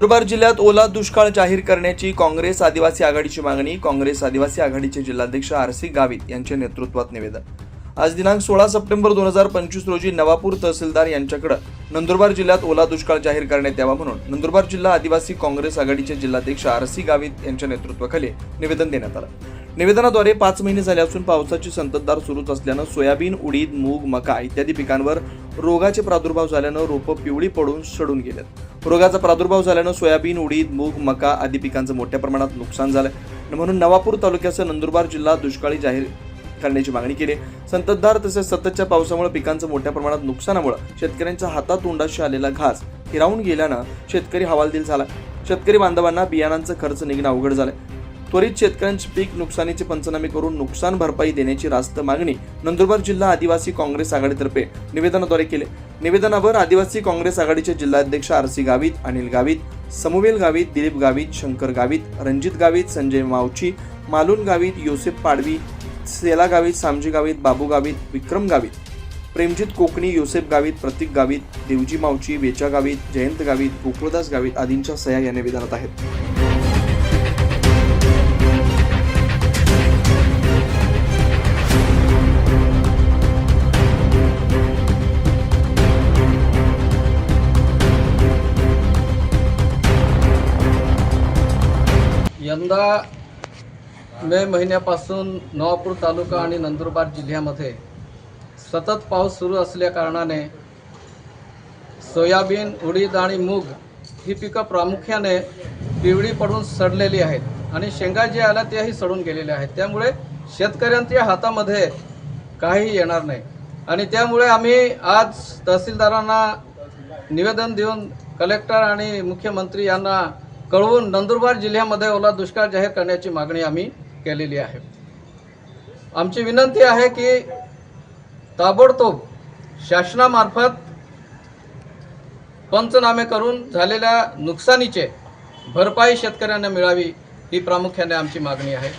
नंदुरबार जिल्ह्यात ओला दुष्काळ जाहीर करण्याची काँग्रेस आदिवासी आघाडीची मागणी काँग्रेस आदिवासी आघाडीचे जिल्हाध्यक्ष आर सी गावित यांच्या नेतृत्वात निवेदन. आज दिनांक सोळा सप्टेंबर दोन हजार पंचवीस रोजी नवापूर तहसीलदार यांच्याकडे नंदुरबार जिल्ह्यात ओला दुष्काळ जाहीर करण्यात यावा म्हणून नंदुरबार जिल्हा आदिवासी काँग्रेस आघाडीचे जिल्हाध्यक्ष आर सी गावित यांच्या नेतृत्वाखाली निवेदन देण्यात आलं. निवेदनाद्वारे पाच महिने झाले असून पावसाची संततधार सुरूच असल्यानं सोयाबीन उडीद मूग मका इत्यादी पिकांवर रोगाचे प्रादुर्भाव झाल्यानं रोपं पिवळी पडून सडून गेलेत. रोगाचा प्रादुर्भाव झाल्यानं सोयाबीन उडीद मूग मका आदी पिकांचं मोठ्या प्रमाणात नुकसान झालंय. म्हणून नवापूर तालुक्यासह नंदुरबार जिल्हा दुष्काळी जाहीर करण्याची मागणी केली संततधार तसेच सततच्या पावसामुळे पिकांचं मोठ्या प्रमाणात नुकसानामुळे शेतकऱ्यांच्या हातातोंडाशी आलेला घास हिरावून गेल्यानं शेतकरी हवालदिल झाला. शेतकरी बांधवांना बियाणांचं खर्च निघणं अवघड झालं त्वरित शेतकऱ्यांची पीक नुकसानीचे पंचनामे करून नुकसान भरपाई देण्याची रास्त मागणी नंदुरबार जिल्हा आदिवासी काँग्रेस आघाडीतर्फे निवेदनाद्वारे केले. निवेदनावर आदिवासी काँग्रेस आघाडीचे जिल्हाध्यक्ष आर सी गावित अनिल गावित समुवेल गावित दिलीप गावित शंकर गावित रणजित गावित संजय मावची मालून गावित योसेफ पाडवी सेला गावित सामजी गावित बाबू गावित विक्रम गावित प्रेमजित कोकणी योसेफ गावित प्रतीक गावित देवजी मावची वेचा गावित जयंत गावित गोकुळदास गावित आदींच्या सह्या या निवेदनात आहेत. यंदा मे महिन्यापासून नवापूर तालुका आणि नंदुरबार जिल्ह्यामध्ये सतत पाऊस सुरू असल्या कारणाने सोयाबीन उडीद आणि मूग ही पिकं प्रामुख्याने पिवळी पडून सडलेली आहेत आणि शेंगा जे आल्या त्याही सडून गेलेल्या आहेत. त्यामुळे शेतकऱ्यांच्या हातामध्ये काही येणार नाही. आणि त्यामुळे आम्ही आज तहसीलदारांना निवेदन देऊन कलेक्टर आणि मुख्यमंत्री यांना कळवून नंदुरबार जिल्ह्यामध्ये ओला दुष्काळ जाहीर करण्याची मागणी आम्ही केलेली आहे. आमची विनंती आहे की ताबडतोब शासनामार्फत पंचनामे करून झालेल्या नुकसानीचे भरपाई शेतकऱ्यांना मिळावी ही प्रामुख्याने आमची मागणी आहे.